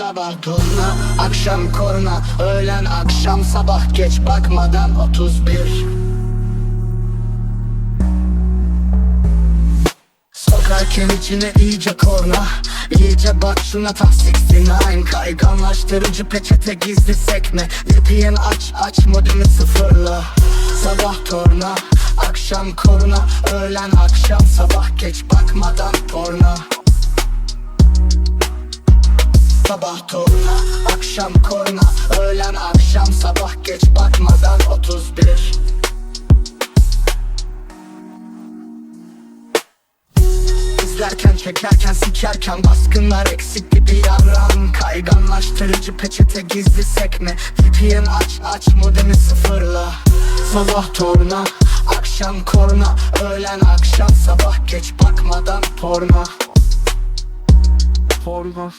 Sabah turna, akşam korna Öğlen akşam sabah geç bakmadan 31 Sokarken içine iyice korna İyice bak şuna tam 69 Kayganlaştırıcı peçete gizli sekme VPN aç aç modemi sıfırla. Sabah torna Akşam korna Öğlen akşam sabah geç bakmadan porno Sabah torna Akşam korna Öğlen akşam sabah geç bakmadan 31 İzlerken çekerken sikerken baskınlar eksik gibi yavran Kayganlaştırıcı peçete gizli sekme. VPN aç aç modemi sıfırla. Sabah torna Akşam korna Öğlen akşam sabah geç bakmadan porno. Porno